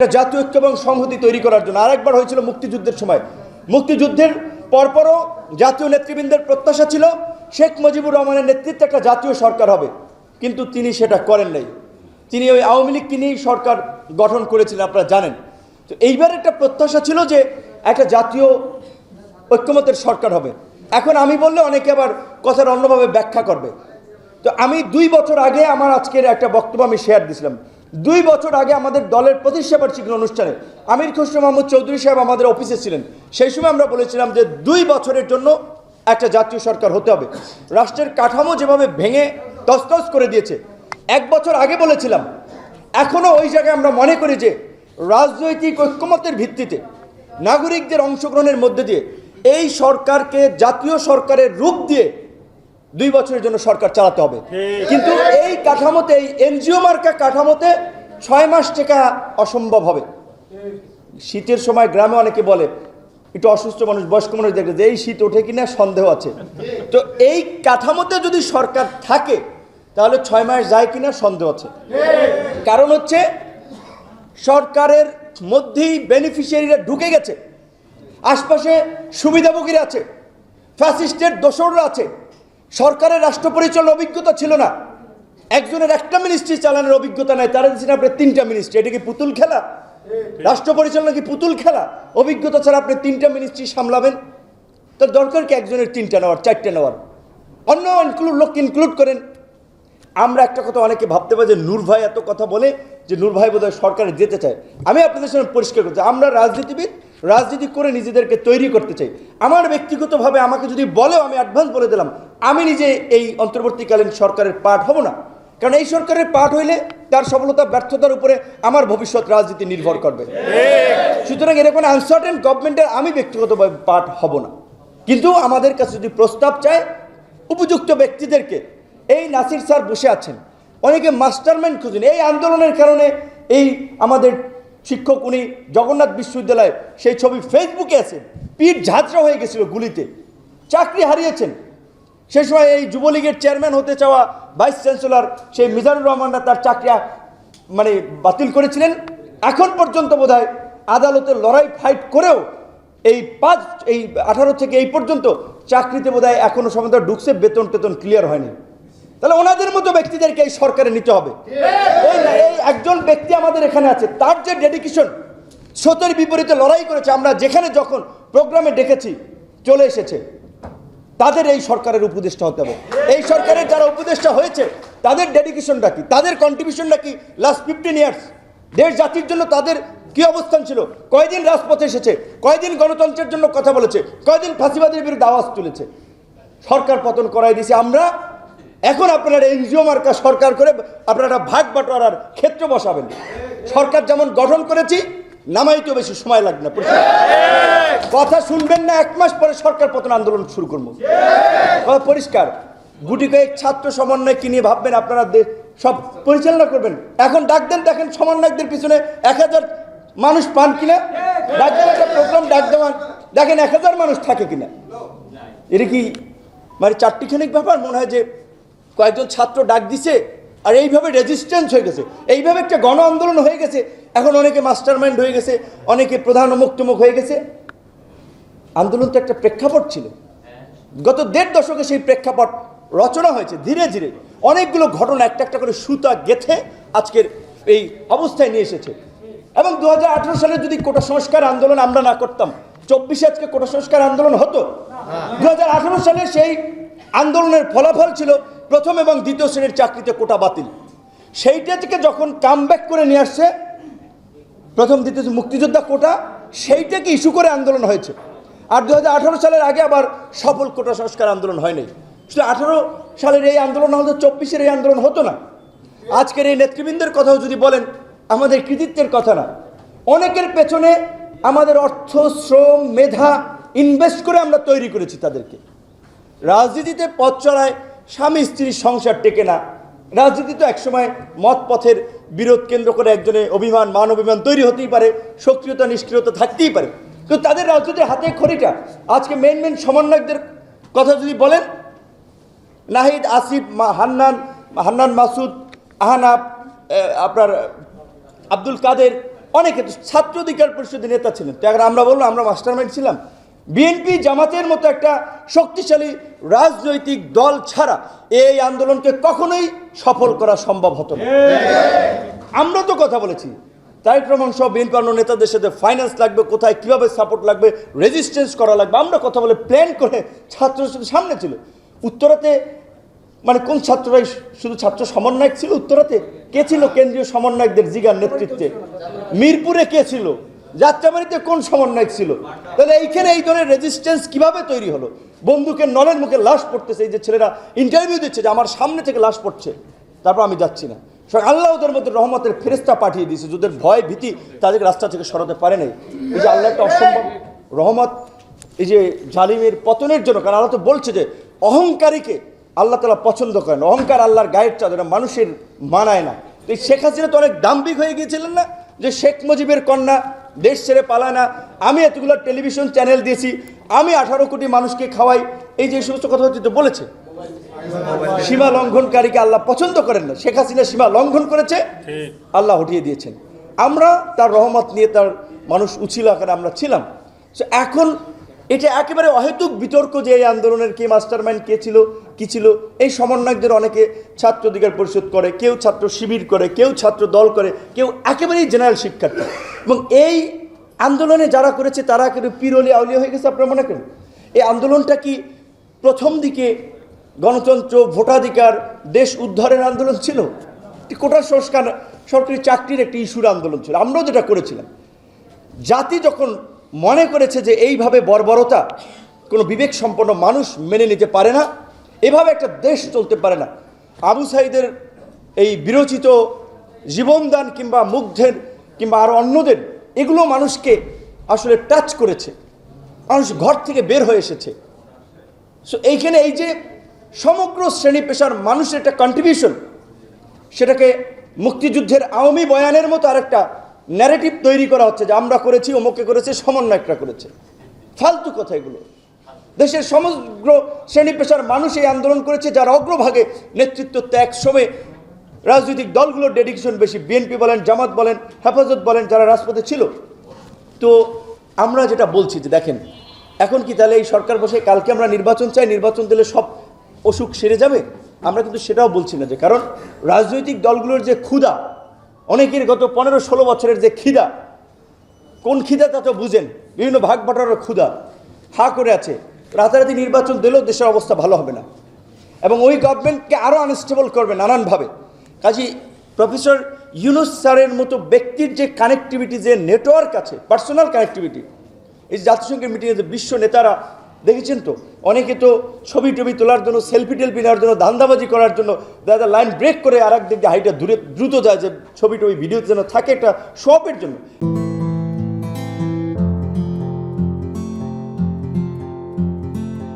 জাতীয় ঐক্য এবং সংহতি তৈরি করার জন্য। আরেকবার হয়েছিল মুক্তিযুদ্ধের সময়। মুক্তিযুদ্ধের পরপরও জাতীয় নেতৃবৃন্দের প্রত্যাশা ছিল, শেখ মুজিবুর রহমানের নেতৃত্বে একটা জাতীয় সরকার হবে। কিন্তু তিনি সেটা করেন নাই। তিনি ওই আওয়ামী লীগকে নিয়েই সরকার গঠন করেছিলেন, আপনারা জানেন। তো এইবার একটা প্রত্যাশা ছিল যে একটা জাতীয় ঐক্যমতের সরকার হবে। এখন আমি বললে অনেকে আবার কথার অন্যভাবে ব্যাখ্যা করবে। তো আমি দুই বছর আগে আমার আজকের একটা বক্তব্য আমি শেয়ার দিয়েছিলাম দুই বছর আগে আমাদের দলের প্রতিষ্ঠা বার্ষিকী অনুষ্ঠানে। আমির খসরু মাহমুদ চৌধুরী সাহেব আমাদের অফিসে ছিলেন। সেই সময় আমরা বলেছিলাম যে দুই বছরের জন্য একটা জাতীয় সরকার হতে হবে। রাষ্ট্রের কাঠামো যেভাবে ভেঙে তসতস করে দিয়েছে, এক বছর আগে বলেছিলাম। এখনও ওই জায়গায় আমরা মনে করি যে রাজনৈতিক ঐক্যমতের ভিত্তিতে নাগরিকদের অংশগ্রহণের মধ্যে দিয়ে এই সরকারকে জাতীয় সরকারের রূপ দিয়ে দুই বছরের জন্য সরকার চালাতে হবে। কিন্তু এই কাঠামোতে এই এনজিও মার্কা কাঠামোতে ছয় মাস টেকা অসম্ভব হবে। শীতের সময় গ্রামে অনেকে বলে একটু অসুস্থ মানুষ বয়স্ক মানুষ দেখলে যে এই শীত ওঠে কিনা? সন্দেহ আছে। তো এই কাঠামোতে যদি সরকার থাকে তাহলে ছয় মাস যায় কিনা? সন্দেহ আছে। কারণ হচ্ছে সরকারের মধ্যেই বেনিফিশিয়ারিরা ঢুকে গেছে। আশপাশে সুবিধাভোগীরা আছে। ফ্যাসিস্টের দোসররা আছে। সরকারের রাষ্ট্র পরিচালনার অভিজ্ঞতা ছিল না। একজনের একটা মিনিস্ট্রি চালানোর অভিজ্ঞতা নাই তারা দিচ্ছেন আপনি তিনটা মিনিস্ট্রি এটা কি পুতুল খেলা? রাষ্ট্র পরিচালনা কি পুতুল খেলা? অভিজ্ঞতা ছাড়া আপনি তিনটা মিনিস্ট্রি সামলাবেন? তার দরকার কি একজনের তিনটা নেওয়ার চারটে নেওয়ার? অন্য ইনক্লুড লোক ইনক্লুড করেন। আমরা একটা কথা অনেকে ভাবতে পারি যে নূর ভাই এত কথা বলে যে নূর ভাই বোধহয় সরকারে যেতে চায়। আমি আপনাদের সামনে পরিষ্কার চাই, আমরা রাজনীতিবিদ রাজনীতি করে নিজেদেরকে তৈরি করতে চাই। আমার ব্যক্তিগতভাবে আমাকে যদি বলেও আমি অ্যাডভান্স বলে দিলাম, আমি নিজে এই অন্তর্বর্তীকালীন সরকারের পার্ট হব না। কারণ এই সরকারের পার্ট হইলে তার সফলতা, ব্যর্থতার উপরে আমার ভবিষ্যৎ রাজনীতি নির্ভর করবে। সুতরাং এরকম আনসার্টেন গভর্নমেন্টের আমি ব্যক্তিগতভাবে পার্ট হব না। কিন্তু আমাদের কাছে যদি প্রস্তাব চায়, উপযুক্ত ব্যক্তিদেরকে, এই নাসির স্যার বসে আছেন, অনেকে মাস্টারম্যান খুঁজেন, এই আন্দোলনের কারণে এই আমাদের শিক্ষক, উনি জগন্নাথ বিশ্ববিদ্যালয়ে সেই ছবি ফেসবুকে আছে পিঠ ঝাঁঝরা হয়ে গেছিল গুলিতে। চাকরি হারিয়েছেন। সেই সময় এই যুবলীগের চেয়ারম্যান হতে চাওয়া ভাইস চ্যান্সেলর সেই মিজানুর রহমানরা তার চাকরি মানে বাতিল করেছিলেন। এখন পর্যন্ত বোধহয় আদালতে লড়াই ফাইট করেও এই পাঁচ, এই আঠারো থেকে এই পর্যন্ত চাকরিতে বোধহয় এখনও সমাধান ঢুকছে বেতন টেতন ক্লিয়ার হয়নি। তাহলে ওনাদের মতো ব্যক্তিদেরকে এই সরকারে নিতে হবে। এই এই একজন ব্যক্তি আমাদের এখানে আছে তার যে ডেডিকেশন স্রোতের বিপরীতে লড়াই করেছে আমরা যেখানে যখন প্রোগ্রামে ডেকেছি চলে এসেছে তাদের এই সরকারের উপদেষ্টা হতে হবে। এই সরকারের যারা উপদেষ্টা হয়েছে তাদের ডেডিকেশনটা কি? তাদের কন্ট্রিবিউশনটা কি? লাস্ট ফিফটিন ইয়ার্স দেশ জাতির জন্য তাদের কি অবস্থান ছিল? কয়দিন রাজপথে এসেছে কয়দিন গণতন্ত্রের জন্য কথা বলেছে কয়দিন ফাঁসিবাদের বিরুদ্ধে আওয়াজ তুলেছে? সরকার পতন করাই দিয়েছে। আমরা এখন আপনারা এনজিও মার্কা সরকার করে আপনারা ভাগ বাটোয়ারার ক্ষেত্র বসাবেন। সরকার যেমন গঠন করেছি, নামাইতেও বেশি সময় লাগবে না। কথা শুনবেন না, এক মাস পরে সরকার পতন আন্দোলন শুরু করব। পরিষ্কার। গুটি কয়েক ছাত্র সমন্বয়কে নিয়ে ভাববেন আপনারা? সব পরিচালনা করবেন। এখন ডাক দেন, দেখেন সমন্বয়কদের পিছনে এক হাজার মানুষ পান কিনা? ডাক একটা প্রোগ্রাম ডাক দেওয়ান। দেখেন এক হাজার মানুষ থাকে কিনা? এটা কি মানে চারটি চারটিখানিক ব্যাপার? মনে হয় যে কয়েকজন ছাত্র ডাক দিছে আর এইভাবে রেজিস্ট্যান্স হয়ে গেছে। এইভাবে একটা গণ আন্দোলন হয়ে গেছে। এখন অনেকে মাস্টার মাইন্ড হয়ে গেছে অনেকে প্রধান অমুক হয়ে গেছে। আন্দোলন তো একটা প্রেক্ষাপট ছিল। গত দেড় দশকে সেই প্রেক্ষাপট রচনা হয়েছে ধীরে ধীরে। অনেকগুলো ঘটনা একটা একটা করে সুতা গেথে আজকের এই অবস্থায় নিয়ে এসেছে। এবং দু হাজার আঠেরো সালে যদি কোটা সংস্কার আন্দোলন আমরা না করতাম চব্বিশে আজকে কোটা সংস্কার আন্দোলন হতো। দুহাজার আঠারো সালে সেই আন্দোলনের ফলাফল ছিল প্রথম এবং দ্বিতীয় শ্রেণির চাকরিতে কোটা বাতিল। সেইটা থেকে যখন কাম করে নিয়ে আসছে, প্রথম, দ্বিতীয় মুক্তিযোদ্ধা কোটা সেইটাকে ইস্যু করে আন্দোলন হয়েছে? আর দু হাজার আঠারো সালের আগে আবার সফল কোটা সংস্কার আন্দোলন হয়নি। শুধু আঠারো সালের এই আন্দোলন হতো চব্বিশের এই আন্দোলন হতো না। আজকের এই নেতৃবৃন্দের কথাও যদি বলেন, আমাদের কৃতিত্বের কথা না। অনেকের পেছনে আমাদের অর্থ, শ্রম, মেধা ইনভেস্ট করে আমরা তৈরি করেছি তাদেরকে। রাজনীতিতে পথ চলায় স্বামী স্ত্রীর সংসার টেকে না। রাজনীতি তো একসময় মত পথের বিরোধ কেন্দ্র করে একজনে অভিমান, মান অভিমান তৈরি হতেই পারে, সক্রিয়তা, নিষ্ক্রিয়তা থাকতেই পারে। কিন্তু তাদের রাজনীতির হাতে খড়িটা, আজকে মেন মেন সমন্বয়কদের কথা যদি বলেন, নাহিদ, আসিফ হান্নান হান্নান মাসুদ, আহানাব আপনার আব্দুল কাদের, অনেকে তো ছাত্র অধিকার পরিষদের নেতা ছিলেন। তো আমরা বললাম আমরা মাস্টার মাইন্ড ছিলাম। বিএনপি জামাতের মতো একটা শক্তিশালী রাজনৈতিক দল ছাড়া এই আন্দোলনকে কখনোই সফল করা সম্ভব হতো না। আমরা তো কথা বলেছি, তারেক রহমান সব বিএনপি অন্য নেতাদের সাথে ফাইন্যান্স লাগবে, কোথায় কীভাবে সাপোর্ট লাগবে রেজিস্ট্যান্স করা লাগবে, আমরা কথা বলে প্ল্যান করে সাথে সামনে ছিল। উত্তরাতে মানে কোন ছাত্ররাই শুধু ছাত্র সমন্বয়ক ছিল উত্তরাতে? কে ছিল কেন্দ্রীয় সমন্বয়কদের জিগার নেতৃত্বে? মিরপুরে কে ছিল? যাত্রাবাড়িতে কোন সমন্বয়ক ছিল? তাহলে এইখানে এই ধরনের রেজিস্ট্যান্স কীভাবে তৈরি হলো? বন্দুকের নলের মুখে লাশ পড়তেছে, এই যে ছেলেরা ইন্টারভিউ দিচ্ছে যে আমার সামনে থেকে লাশ পড়ছে। তারপর আমি যাচ্ছি না। আল্লাহ ওদের মধ্যে রহমতের ফেরেস্তা পাঠিয়ে দিয়েছে, যাদের ভয় ভীতি তাদেরকে রাস্তা থেকে সরাতে পারে নাই। এই যে আল্লাহ একটা অসম্ভব রহমত, এই যে জালিমের পতনের জন্য, কারণ আল্লাহ তো বলছে যে অহংকারীকে আল্লাহ তালা পছন্দ করেন। অহংকার আল্লাহর গায়ের চাদর মানুষের মানায় না। তো এই শেখ হাসিনা তো অনেক দাম্ভিক হয়ে গিয়েছিলেন না? যে শেখ মুজিবের কন্যা দেশ ছেড়ে পালায় না, আমি এতগুলো টেলিভিশন চ্যানেল দিয়েছি, আমি আঠারো কোটি মানুষকে খাওয়াই, এই যে সমস্ত কথা হচ্ছে বলেছে। সীমা লঙ্ঘনকারীকে আল্লাহ পছন্দ করেন না। শেখ হাসিনা সীমা লঙ্ঘন করেছে, আল্লাহ হটিয়ে দিয়েছেন। আমরা তার রহমত নিয়ে তার মানুষ উছিল আকারে আমরা ছিলাম। এখন এটা একেবারে অহেতুক বিতর্ক যে এই আন্দোলনের কে মাস্টার মাইন্ড কে ছিল, কি ছিল। এই সমন্বয়কদের অনেকে ছাত্র অধিকার পরিষদ করে, কেউ ছাত্র শিবির করে, কেউ ছাত্র দল করে, কেউ একেবারেই জেনারেল শিক্ষার্থী। এবং এই আন্দোলনে যারা করেছে, তারা কিন্তু পিরলি আউলিয়া হয়ে গেছে, আপনারা মনে করেন? এই আন্দোলনটা কি প্রথম দিকে গণতন্ত্র, ভোটাধিকার, দেশ উদ্ধারের আন্দোলন ছিল? কোটা সংস্কার, সরকারি চাকরির একটি ইস্যুর আন্দোলন ছিল। আমরাও যেটা করেছিলাম। জাতি যখন মনে করেছে যে এইভাবে বর্বরতা, কোনো বিবেক সম্পন্ন মানুষ মেনে নিতে পারে না, এভাবে একটা দেশ চলতে পারে না। আবু সাইদের এই বিরচিত জীবনদান কিংবা মুগ্ধের কিংবা আরও অন্যদের, এগুলো মানুষকে আসলে টাচ করেছে। মানুষ ঘর থেকে বের হয়ে এসেছে। সো এইখানে এই যে সমগ্র শ্রেণি পেশার মানুষের একটা কন্ট্রিবিউশন সেটাকে মুক্তিযুদ্ধের আওয়ামী বয়ানের মতো আরেকটা ন্যারেটিভ তৈরি করা হচ্ছে যে আমরা করেছি অমুকে করেছে, সমন্বয়করা করেছে। ফালতু কথা এগুলো। দেশের সমগ্র শ্রেণি পেশার মানুষ এই আন্দোলন করেছে, যার অগ্রভাগে নেতৃত্ব ত্যাগ সময় রাজনৈতিক দলগুলোর ডেডিকেশন বেশি। বিএনপি বলেন, জামাত বলেন, হেফাজত বলেন, যারা রাজপথে ছিল। তো আমরা যেটা বলছি যে দেখেন, এখন কি তাহলে এই সরকার বসে কালকে আমরা নির্বাচন চাই, নির্বাচন দিলে সব অসুখ সেরে যাবে? আমরা কিন্তু সেটাও বলছি না যে, কারণ রাজনৈতিক দলগুলোর যে ক্ষুধা অনেকের গত পনেরো ষোলো বছরের যে খিদা, কোন খিদা তা তো বুঝেন, বিভিন্ন ভাগ বাটার ক্ষুদা হা করে আছে, রাতারাতি নির্বাচন দিলেও দেশের অবস্থা ভালো হবে না। এবং ওই গভর্নমেন্টকে আরও আনস্টেবল করবে নানানভাবে। কাজী প্রফেসর ইউনুস স্যারের মতো ব্যক্তির যে কানেক্টিভিটি যে নেটওয়ার্ক আছে পার্সোনাল কানেক্টিভিটি এই জাতিসংঘের মিটিংয়ে যে বিশ্ব নেতারা দেখেছেন তো? অনেকে তো ছবি টবি তোলার জন্য সেলফি টেলফি নেওয়ার জন্য, দান্দাবাজি করার জন্য, দাদা লাইন ব্রেক করে আর এক দিকে হাইটা দূরে দ্রুত যায় যে ছবি টবি ভিডিওতে যেন থাকে একটা শপের জন্য।